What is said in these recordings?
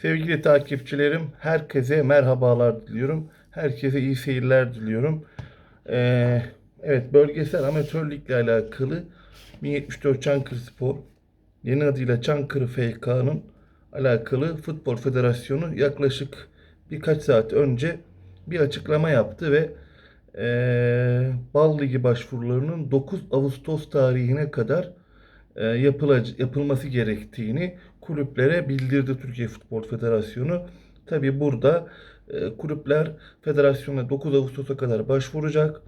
Sevgili takipçilerim, herkese merhabalar diliyorum. Herkese iyi seyirler diliyorum. Ee, evet, bölgesel amatörlükle alakalı 1074 Çankırı Spor, yeni adıyla Çankırı FK'nın alakalı Futbol Federasyonu yaklaşık birkaç saat önce bir açıklama yaptı ve ee, Bal Ligi başvurularının 9 Ağustos tarihine kadar e, yapılması gerektiğini kulüplere bildirdi Türkiye Futbol Federasyonu. Tabi burada e, kulüpler federasyona 9 Ağustos'a kadar başvuracak.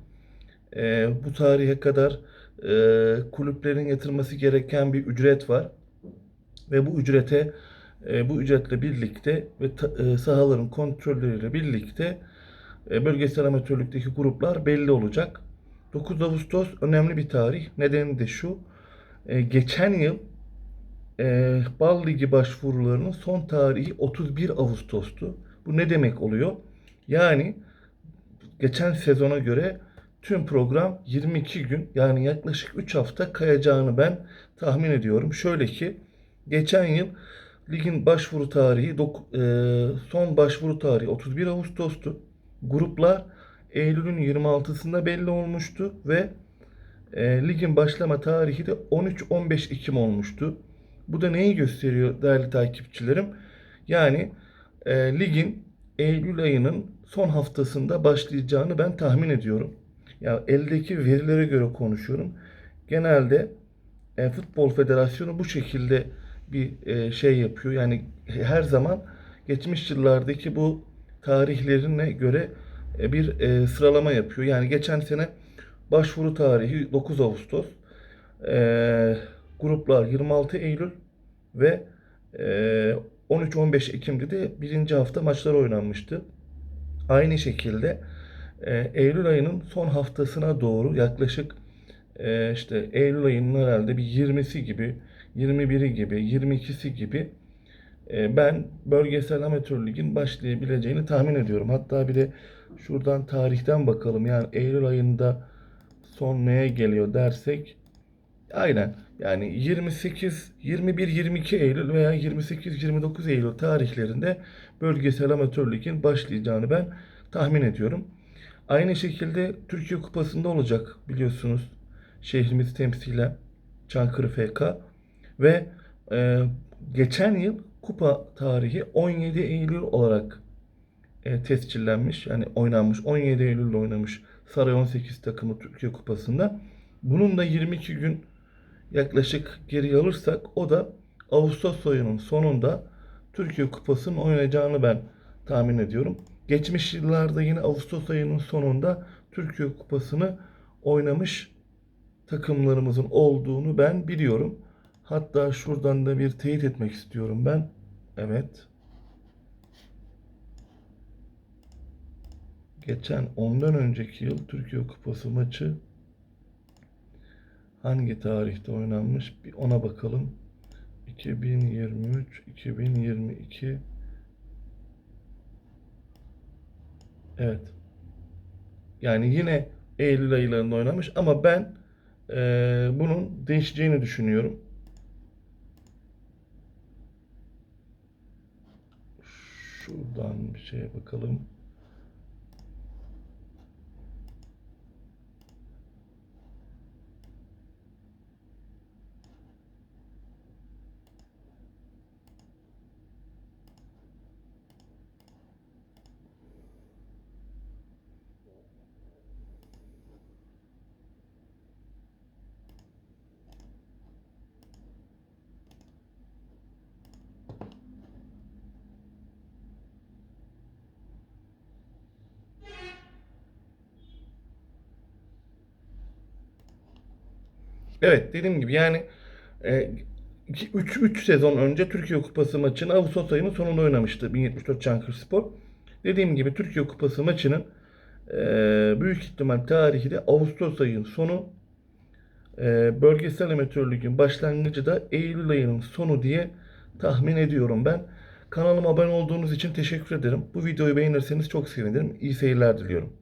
E, bu tarihe kadar e, kulüplerin yatırması gereken bir ücret var ve bu ücrete e, bu ücretle birlikte ve e, sahaların kontrolleriyle birlikte e, bölgesel amatörlükteki gruplar belli olacak. 9 Ağustos önemli bir tarih. Nedeni de şu. E, geçen yıl e, Bal Ligi başvurularının son tarihi 31 Ağustos'tu. Bu ne demek oluyor? Yani geçen sezona göre tüm program 22 gün yani yaklaşık 3 hafta kayacağını ben tahmin ediyorum. Şöyle ki geçen yıl ligin başvuru tarihi e, son başvuru tarihi 31 Ağustos'tu. Gruplar Eylül'ün 26'sında belli olmuştu ve e, ligin başlama tarihi de 13-15 Ekim olmuştu. Bu da neyi gösteriyor değerli takipçilerim? Yani e, ligin Eylül ayının son haftasında başlayacağını ben tahmin ediyorum. Ya eldeki verilere göre konuşuyorum. Genelde e, Futbol Federasyonu bu şekilde bir e, şey yapıyor. Yani her zaman geçmiş yıllardaki bu tarihlerine göre e, bir e, sıralama yapıyor. Yani geçen sene başvuru tarihi 9 Ağustos. E, gruplar 26 Eylül ve e, 13-15 Ekim'de de birinci hafta maçlar oynanmıştı. Aynı şekilde e, Eylül ayının son haftasına doğru yaklaşık e, işte Eylül ayının herhalde bir 20'si gibi, 21'i gibi, 22'si gibi e, ben bölgesel amatör ligin başlayabileceğini tahmin ediyorum. Hatta bir de şuradan tarihten bakalım. Yani Eylül ayında son neye geliyor dersek aynen yani 28, 21, 22 Eylül veya 28, 29 Eylül tarihlerinde bölgesel amatör ligin başlayacağını ben tahmin ediyorum. Aynı şekilde Türkiye Kupası'nda olacak biliyorsunuz şehrimizi temsilen Çankırı FK ve e, geçen yıl kupa tarihi 17 Eylül olarak e, tescillenmiş. Yani oynanmış. 17 Eylül'de oynamış Saray 18 takımı Türkiye Kupası'nda. Bunun da 22 gün yaklaşık geri alırsak o da Ağustos ayının sonunda Türkiye Kupası'nın oynayacağını ben tahmin ediyorum. Geçmiş yıllarda yine Ağustos ayının sonunda Türkiye Kupası'nı oynamış takımlarımızın olduğunu ben biliyorum. Hatta şuradan da bir teyit etmek istiyorum ben. Evet. Geçen ondan önceki yıl Türkiye Kupası maçı hangi tarihte oynanmış bir ona bakalım. 2023, 2022 Evet. Yani yine Eylül aylarında oynamış ama ben eee, bunun değişeceğini düşünüyorum. Şuradan bir şeye bakalım. Evet dediğim gibi yani 3 3 sezon önce Türkiye Kupası maçını Ağustos ayının sonunda oynamıştı 1074 Çankırıspor. Dediğim gibi Türkiye Kupası maçının e, büyük ihtimal tarihi de Ağustos ayının sonu e, bölgesel amatör ligin başlangıcı da Eylül ayının sonu diye tahmin ediyorum ben. Kanalıma abone olduğunuz için teşekkür ederim. Bu videoyu beğenirseniz çok sevinirim. İyi seyirler diliyorum.